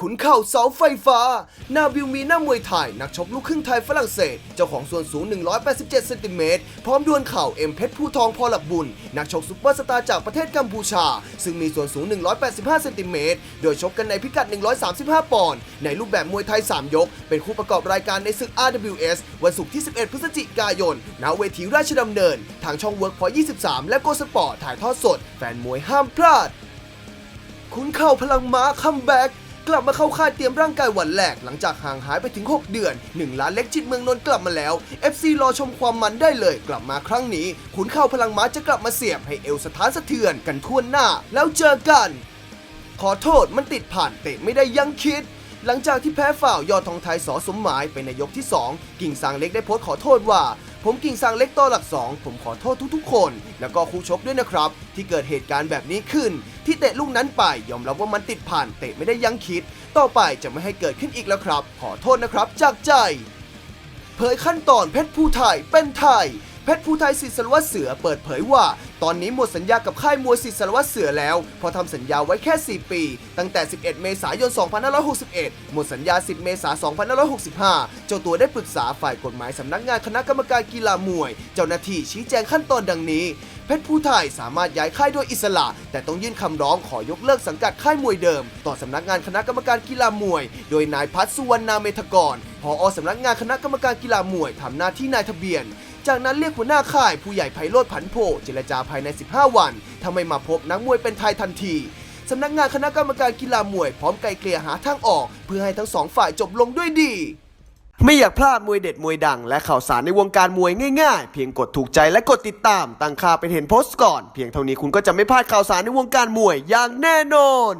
ขุนเข่าเสาไฟฟ้า นาบิลมีหน้ามวยไทย นักชกลูกครึ่งไทยฝรั่งเศส เจ้าของส่วนสูง 187เซนติเมตร พร้อมดวลเข่าเอ็มเพชรผู้ทองพอหลักบุญ นักชกซุปเปอร์สตาร์จากประเทศกัมพูชา ซึ่งมีส่วนสูง 185เซนติเมตร โดยชกกันในพิกัด 135 ปอนด์ ในรูปแบบมวยไทย 3 ยก เป็นคู่ประกอบรายการในศึก RWS วันศุกร์ที่ 11 พฤศจิกายน ณ เวทีราชดำเนิน ทางช่องเวิร์กพอ23 และโกสปอร์ตถ่ายทอดสด แฟนมวยห้ามพลาดคุณเข้าพลังม้าคัมแบ็ก กลับมาเข้าค่ายเตรียมร่างกายวันแรกหลังจากห่างหายไปถึง 6 เดือน 1 ล้านเล็กจิตเมืองนนท์กลับมาแล้ว FC รอชมความมันได้เลย กลับมาครั้งนี้ขุนเข้าพลังม้าจะกลับมาเสียบให้เอวสถานสะเทือนกันทั่วหน้า แล้วเจอกัน ขอโทษมันติดผ่านเตะไม่ได้ยังคิดหลังจากที่แพ้ฝ่าวยอดทองไทยสอสมหมายไปในยกที่ 2 กิ่งซางเล็กได้โพสต์ขอโทษว่า ผมกิ่งซางเล็กต่อหลัก 2 ผมขอโทษทุกๆ คน แล้วก็คู่ชกด้วยนะครับ ที่เกิดเหตุการณ์แบบนี้ขึ้น ที่เตะลูกนั้นไปยอมรับว่ามันติดผ่านเตะไม่ได้ยังคิด ต่อไปจะไม่ให้เกิดขึ้นอีกแล้วครับ ขอโทษนะครับจากใจ เผยขั้นตอนเพชรผู้ไทยเป็นไทย เพชรภูไทยสิทธิสารวัตรเสือเปิดเผยว่า ตอนนี้หมดสัญญากับค่ายมวยสิทธิสารวัตรเสือแล้วพอทำสัญญาไว้แค่ 4 ปี ตั้งแต่ 11 เมษายน 2561 หมดสัญญา 10 เมษายน 2565 เจ้าตัวได้ปรึกษาฝ่ายกฎหมายสำนักงานคณะกรรมการกีฬามวย เจ้าหน้าที่ชี้แจงขั้นตอนดังนี้เพชรภูไทยสามารถย้ายค่ายโดยอิสระ แต่ต้องยื่นคำร้องขอยกเลิกสังกัดค่ายมวยเดิม ต่อสำนักงานคณะกรรมการกีฬามวย โดยนายพัฒสุวรรณาเมธกรผอสำนักงานคณะกรรมการกีฬามวยทำหน้าที่นายทะเบียน จากนั้นเรียกหัวหน้าค่ายผู้ใหญ่ไพโรธผันโพเจรจาภายใน 15 วันถ้าไม่มาพบนักมวยเป็นไทยทันทีสำนักงานคณะกรรมการกีฬามวยพร้อมไกลเกลี่ยหาทางออก เพื่อให้ทั้งสองฝ่ายจบลงด้วยดี ไม่อยากพลาดมวยเด็ดมวยดัง และข่าวสารในวงการมวยง่ายๆ เพียงกดถูกใจและกดติดตาม ตั้งค่าเป็นเห็นโพสต์ก่อน เพียงเท่านี้คุณก็จะไม่พลาดข่าวสารในวงการมวยอย่างแน่นอน